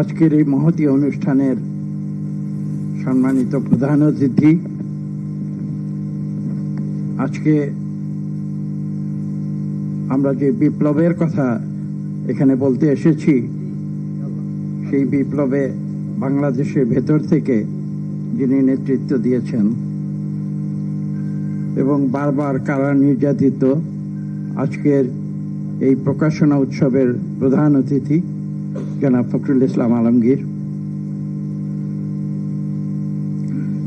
আজকের এই মহতি অনুষ্ঠানের সম্মানিত প্রধান অতিথি। আজকে আমরা যে বিপ্লবের কথা এখানে বলতে এসেছি, সেই বিপ্লবে বাংলাদেশের ভেতর থেকে যিনি নেতৃত্ব দিয়েছেন এবং বারবার কারা নির্যাতিত, আজকের এই প্রকাশনা উৎসবের প্রধান অতিথি জনাব ফখরুল ইসলাম আলমগীর।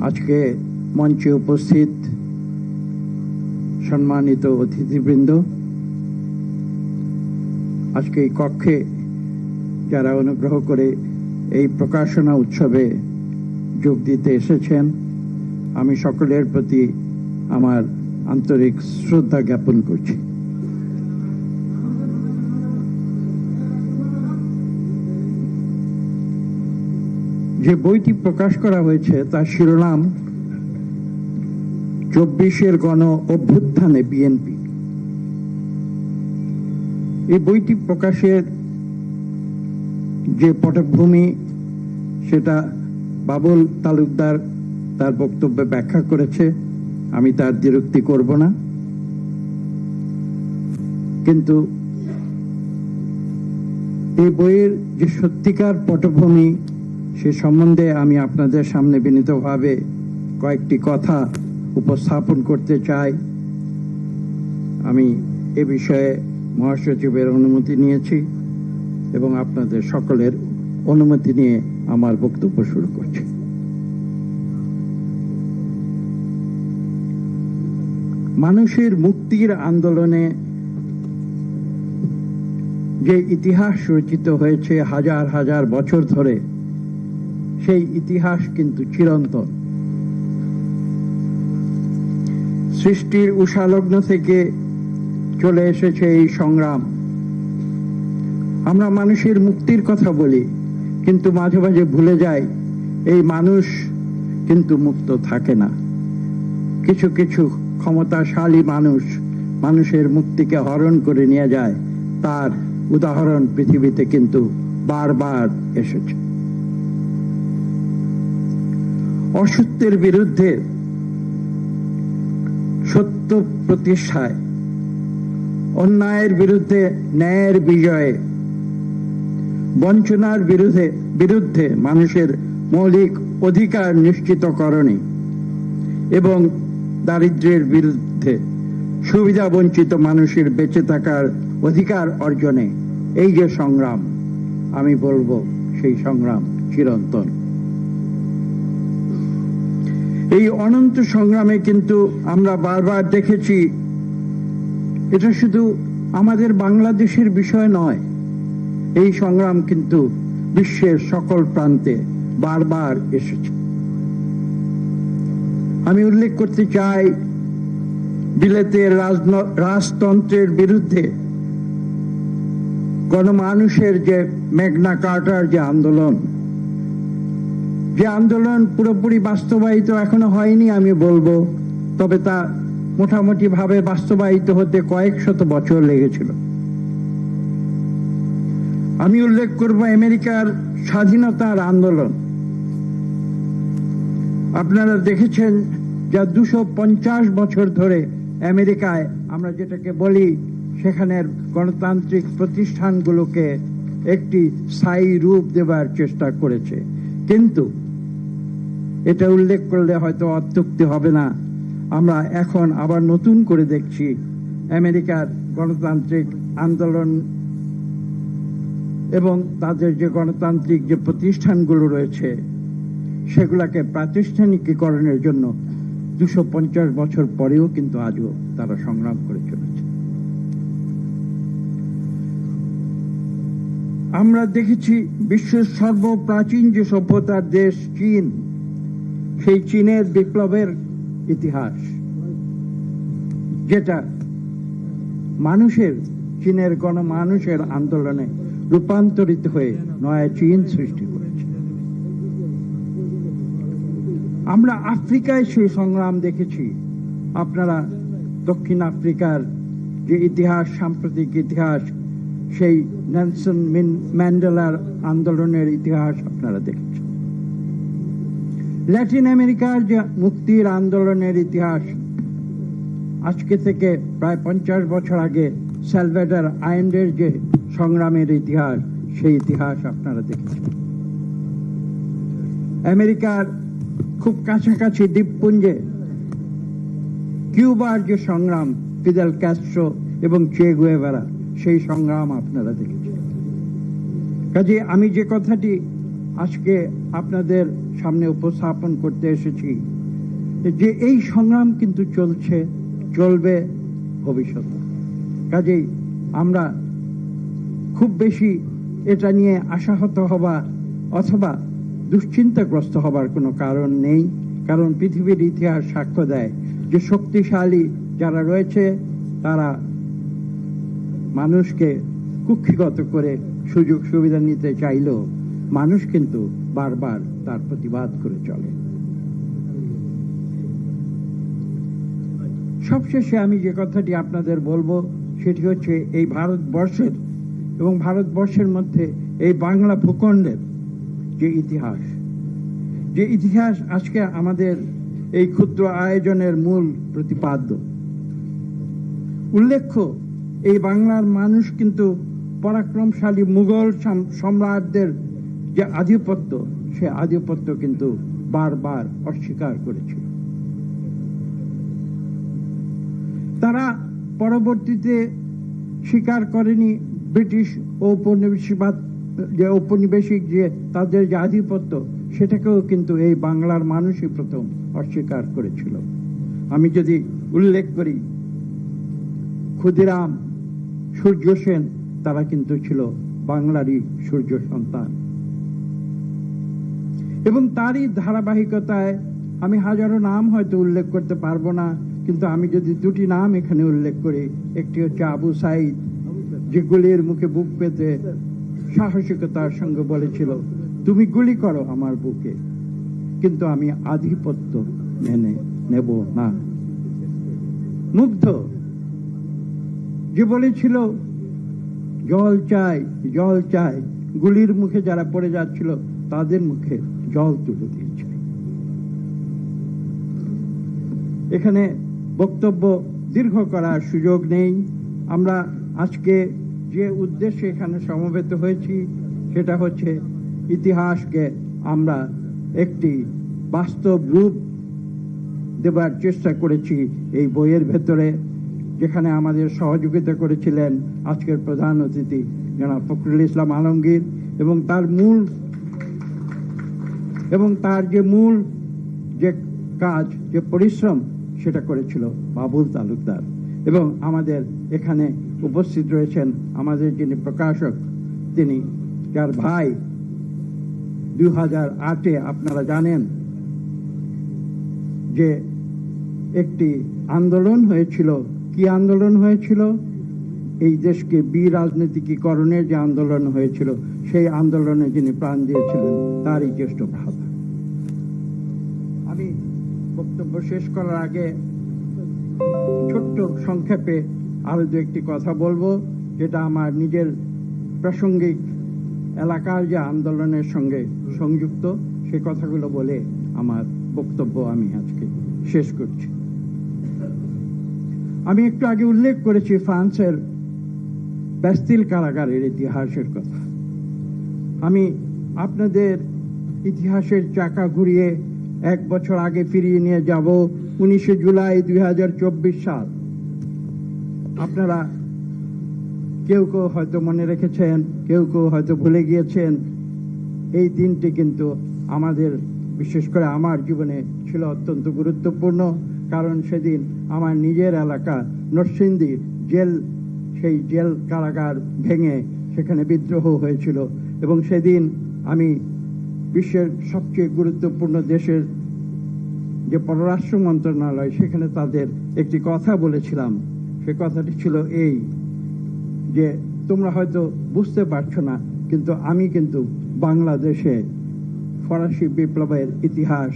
আজকে মঞ্চে উপস্থিত সম্মানিত অতিথিবৃন্দ। আজকে এই কক্ষে যারা অনুগ্রহ করে এই প্রকাশনা উৎসবে যোগ দিতে এসেছেন, আমি সকলের প্রতি আমার আন্তরিক শ্রদ্ধা জ্ঞাপন করছি। যে বইটি প্রকাশ করা হয়েছে, তার শিরোনাম চব্বিশের গণ অভ্যুত্থানে বিএনপি। এই বইটি প্রকাশের যে পটভূমি, সেটা বাবুল তালুকদার তার বক্তব্যে ব্যাখ্যা করেছে। আমি তার দ্বিরুক্তি করব না। কিন্তু এই বইয়ের যে সত্যিকার পটভূমি সে সম্বন্ধে আমি আপনাদের সামনে বিনীতভাবে কয়েকটি কথা উপস্থাপন করতে চাই। আমি এ বিষয়ে মহাসচিবের অনুমতি নিয়েছি এবং আপনাদের সকলের অনুমতি নিয়ে আমার বক্তব্য শুরু করছি। মানুষের মুক্তির আন্দোলনে যে ইতিহাস রচিত হয়েছে হাজার হাজার বছর ধরে সেই ইতিহাস কিন্তু চিরন্তন। সৃষ্টির উষালগ্ন থেকে চলে এসেছে এই সংগ্রাম। আমরা মানুষের মুক্তির কথা বলি, কিন্তু মাঝে মাঝে ভুলে যাই, এই মানুষ কিন্তু মুক্ত থাকে না। কিছু কিছু ক্ষমতাশালী মানুষ মানুষের মুক্তিকে হরণ করে নিয়ে যায়, তার উদাহরণ পৃথিবীতে কিন্তু বারবার এসেছে। অসত্যের বিরুদ্ধে সত্য প্রতিষ্ঠায়, অন্যায়ের বিরুদ্ধে ন্যায়ের বিজয়ে, বঞ্চনার বিরুদ্ধে বিরুদ্ধে মানুষের মৌলিক অধিকার নিশ্চিতকরণে এবং দারিদ্র্যের বিরুদ্ধে সুবিধা বঞ্চিত মানুষের বেঁচে থাকার অধিকার অর্জনে, এই যে সংগ্রাম, আমি বলব সেই সংগ্রাম চিরন্তন। এই অনন্ত সংগ্রামে কিন্তু আমরা বারবার দেখেছি, এটা শুধু আমাদের বাংলাদেশের বিষয় নয়, এই সংগ্রাম কিন্তু বিশ্বের সকল প্রান্তে বারবার এসেছে। আমি উল্লেখ করতে চাই, বিলেতের রাজতন্ত্রের বিরুদ্ধে গণমানুষের যে মেঘনা কার্টার যে আন্দোলন যে আন্দোলন পুরোপুরি বাস্তবায়িত এখনও হয়নি আমি বলব, তবে তা মোটামুটি ভাবে বাস্তবায়িত হতে কয়েক শত বছর লেগেছিল। আমি উল্লেখ করব আমেরিকার স্বাধীনতার আন্দোলন। আপনারা দেখেছেন যা দুশো পঞ্চাশ বছর ধরে আমেরিকায় আমরা যেটাকে বলি সেখানের গণতান্ত্রিক প্রতিষ্ঠানগুলোকে একটি স্থায়ী রূপ দেবার চেষ্টা করেছে। কিন্তু এটা উল্লেখ করলে হয়তো অত্যুক্তি হবে না। আমরা এখন আবার নতুন করে দেখছি আমেরিকার গণতান্ত্রিক আন্দোলন এবং তাদের যে গণতান্ত্রিক যে প্রতিষ্ঠানগুলো রয়েছে, সেগুলোকে প্রাতিষ্ঠানিকীকরণের জন্য দুশো পঞ্চাশ বছর পরেও কিন্তু আজও তারা সংগ্রাম করে চলেছে। আমরা দেখেছি বিশ্বের সর্বপ্রাচীন যে সভ্যতার দেশ চীন সেই চীনের বিপ্লবের ইতিহাস। যেটা মানুষের, চীনের গণমানুষের আন্দোলনে রূপান্তরিত হয়ে নয়া চীন সৃষ্টি করেছে। আমরা আফ্রিকায় সেই সংগ্রাম দেখেছি। আপনারা দক্ষিণ আফ্রিকার যে ইতিহাস, সাম্প্রতিক ইতিহাস, সেই নেলসন ম্যান্ডেলার আন্দোলনের ইতিহাস আপনারা দেখেছেন। ল্যাটিন আমেরিকার যে মুক্তির আন্দোলনের ইতিহাস, আজকে থেকে প্রায় পঞ্চাশ বছর আগে স্যালভেডার আইন্ডের যে সংগ্রামের ইতিহাস, সেই ইতিহাস আপনারা দেখেছেন। আমেরিকার খুব কাছাকাছি দ্বীপপুঞ্জে কিউবার যে সংগ্রাম, ফিদেল ক্যাস্ট্রো এবং চে গুয়েভারা, সেই সংগ্রাম আপনারা দেখেছেন। কাজে আমি যে কথাটি আজকে আপনাদের সামনে উপস্থাপন করতে এসেছি যে এই সংগ্রাম কিন্তু চলছে, চলবে ভবিষ্যতে। কাজেই আমরা খুব বেশি এটা নিয়ে আশাহত হবা অথবা দুশ্চিন্তাগ্রস্ত হবার কোনো কারণ নেই, কারণ পৃথিবীর ইতিহাস সাক্ষ্য দেয় যে শক্তিশালী যারা রয়েছে, তারা মানুষকে কুক্ষিগত করে সুযোগ সুবিধা নিতে চাইলেও মানুষ কিন্তু বারবার তার প্রতিবাদ করে চলে। সবশেষে আমি যে কথাটি আপনাদের বলব, সেটি হচ্ছে এই ভারতবর্ষের এবং ভারতবর্ষের মধ্যে এই বাংলা ভূখণ্ডের যে ইতিহাস যে ইতিহাস আজকে আমাদের এই ক্ষুদ্র আয়োজনের মূল প্রতিপাদ্য। উল্লেখ্য, এই বাংলার মানুষ কিন্তু পরাক্রমশালী মুঘল সাম- সম্রাটদের যে আধিপত্য, সে আধিপত্য কিন্তু বারবার অস্বীকার করেছিল। তারা পরবর্তীতে স্বীকার করেনি ব্রিটিশ ঔপনিবেশিবাদ, যে ঔপনিবেশিক যে তাদের যে আধিপত্য, সেটাকেও কিন্তু এই বাংলার মানুষই প্রথম অস্বীকার করেছিল। আমি যদি উল্লেখ করি, ক্ষুদিরাম, সূর্য সেন, তারা কিন্তু ছিল বাংলারই সূর্য সন্তান। এবং তারই ধারাবাহিকতায় আমি হাজারো নাম হয়তো উল্লেখ করতে পারব না, কিন্তু আমি যদি দুটি নাম এখানে উল্লেখ করি, একটি হচ্ছে আবু সাইদ, যে গুলির মুখে বুক পেতে সাহসিকতার সঙ্গে বলেছিল, তুমি গুলি করো আমার বুকে, কিন্তু আমি আধিপত্য মেনে নেব না। মুগ্ধ, যে বলেছিল, জল চাই জল চাই। গুলির মুখে যারা পড়ে যাচ্ছিল তাদের মুখে জল তুলে দিয়েছিল এখানে বক্তব্য দীর্ঘ করার সুযোগ নেই। আমরা আজকে যে উদ্দেশ্যে এখানে সমবেত হয়েছি, সেটা হচ্ছে ইতিহাসকে আমরা একটি বাস্তব রূপ দেবার চেষ্টা করেছি এই বইয়ের ভেতরে, যেখানে আমাদের সহযোগিতা করেছিলেন আজকের প্রধান অতিথি জনাব ফখরুল ইসলাম আলমগীর এবং তার মূল এবং তার যে মূল যে কাজ, যে পরিশ্রম সেটা করেছিল বাবুল তালুকদার। এবং আমাদের এখানে উপস্থিত রয়েছেন আমাদের যিনি প্রকাশক, তিনি যার ভাই। দুই হাজার আটে আপনারা জানেন যে একটি আন্দোলন হয়েছিল। কি আন্দোলন হয়েছিল? এই দেশকে বিরাজনীতিকীকরণের যে আন্দোলন হয়েছিল সেই আন্দোলনে যিনি প্রাণ দিয়েছিলেন, তারই জ্যেষ্ঠ ভ্রাতা আমি বক্তব্য শেষ করার আগে ছোট্ট সংক্ষেপে দু একটি কথা বলব, যেটা আমার নিজের প্রাসঙ্গিক এলাকার যে আন্দোলনের সঙ্গে সংযুক্ত, সে কথাগুলো বলে আমার বক্তব্য আমি আজকে শেষ করছি। আমি একটু আগে উল্লেখ করেছি ফ্রান্সের ব্যাস্তিল কারাগারের ইতিহাসের কথা। আমি আপনাদের ইতিহাসের চাকা ঘুরিয়ে এক বছর আগে ফিরিয়ে নিয়ে যাব উনিশে জুলাই দুই হাজার চব্বিশ সাল। আপনারা কেউ কেউ হয়তো মনে রেখেছেন, কেউ কেউ হয়তো ভুলে গিয়েছেন, এই দিনটি কিন্তু আমাদের, বিশেষ করে আমার জীবনে ছিল অত্যন্ত গুরুত্বপূর্ণ, কারণ সেদিন আমার নিজের এলাকা নরসিংদী জেল, সেই জেল কারাগার ভেঙে সেখানে বিদ্রোহ হয়েছিল। এবং সেদিন আমি বিশ্বের সবচেয়ে গুরুত্বপূর্ণ দেশের যে পররাষ্ট্র মন্ত্রণালয়, সেখানে তাদের একটি কথা বলেছিলাম। সে কথাটি ছিল এই যে, তোমরা হয়তো বুঝতে পারছ না, কিন্তু আমি কিন্তু বাংলাদেশে ফরাসি বিপ্লবের ইতিহাস,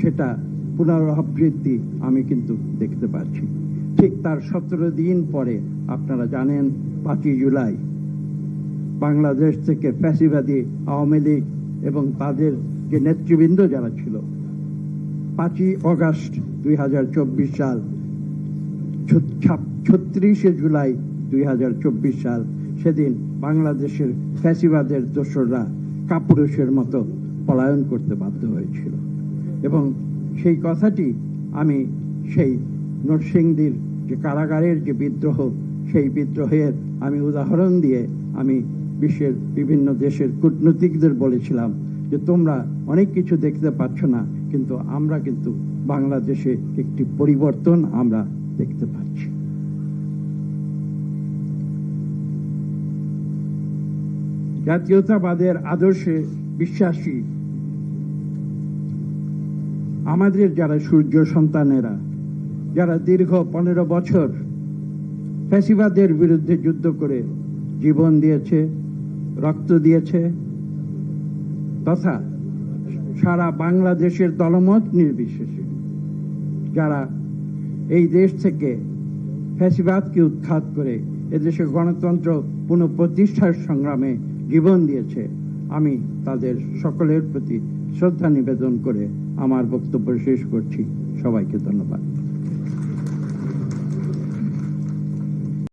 সেটা পুনরাবৃত্তি আমি কিন্তু দেখতে পাচ্ছি। ঠিক তার সতেরো দিন পরে, আপনারা জানেন, পাঁচই জুলাই বাংলাদেশ থেকে ফ্যাসিবাদী আওয়ামী লীগ এবং তাদের যে নেতৃবৃন্দ যারা ছিল। পাঁচই অগাস্ট দুই হাজার চব্বিশ সাল ছত্রিশে জুলাই দুই হাজার চব্বিশ সাল, সেদিন বাংলাদেশের ফ্যাসিবাদের দোসররা কাপুরুষের মতো পলায়ন করতে বাধ্য হয়েছিল। এবং সেই কথাটি আমি সেই নরসিংদীর যে কারাগারের যে বিদ্রোহ, সেই বিদ্রোহের আমি উদাহরণ দিয়ে আমি বিশ্বের বিভিন্ন দেশের কূটনীতিকদের বলেছিলাম যে তোমরা অনেক কিছু দেখতে পাচ্ছ না, কিন্তু আমরা কিন্তু বাংলাদেশে একটি পরিবর্তন আমরা দেখতে পাচ্ছি। জাতীয়তাবাদের আদর্শে বিশ্বাসী আমাদের যারা সূর্য সন্তানেরা, যারা দীর্ঘ পনেরো বছর ফ্যাসিবাদের বিরুদ্ধে যুদ্ধ করে জীবন দিয়েছে রক্ত দিয়েছে, তথা সারা বাংলাদেশের দলমত নির্বিশেষে। যারা এই দেশ থেকে ফ্যাসিবাদকে উৎখাত করে এদেশে গণতন্ত্র পুনঃপ্রতিষ্ঠার সংগ্রামে জীবন দিয়েছে, আমি তাদের সকলের প্রতি শ্রদ্ধা নিবেদন করে আমার বক্তব্য শেষ করছি। সবাইকে ধন্যবাদ।